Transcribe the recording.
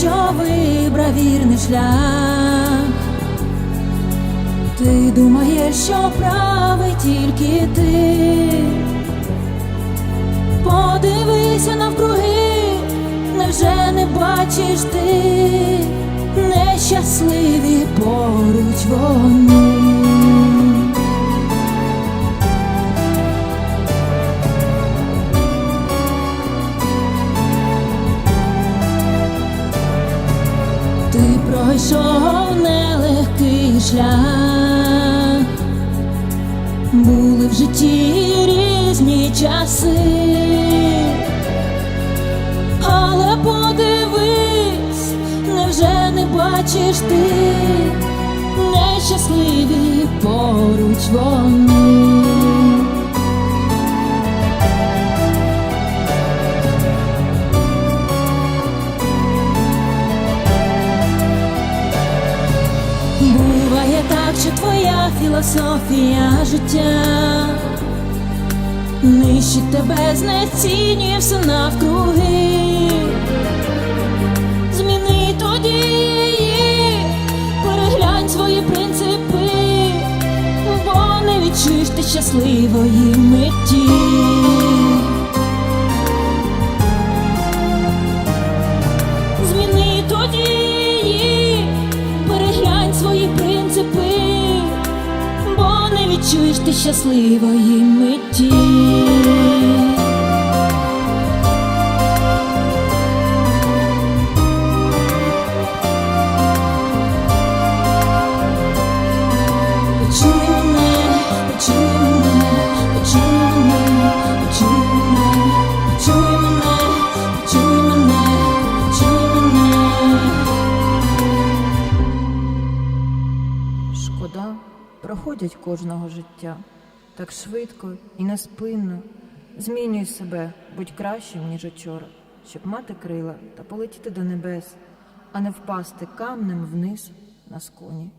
що вибрав вірний шлях. Ти думаєш, що правий тільки ти. Подивися навкруги, невже не бачиш ти, пройшов нелегкий шлях, були в житті різні часи, але подивись, невже не бачиш ти, нещасливі поруч вони. Буває так, що твоя філософія життя нищить тебе, знецінює все навкруги. Зміни тоді її, переглянь свої принципи, бо не відчуєш ти щасливої митті. Відчуєш ти щасливої митті. Проходять кожного життя так швидко і неспинно. Змінюй себе, будь кращим, ніж учора, щоб мати крила та полетіти до небес, а не впасти камнем вниз на сконі.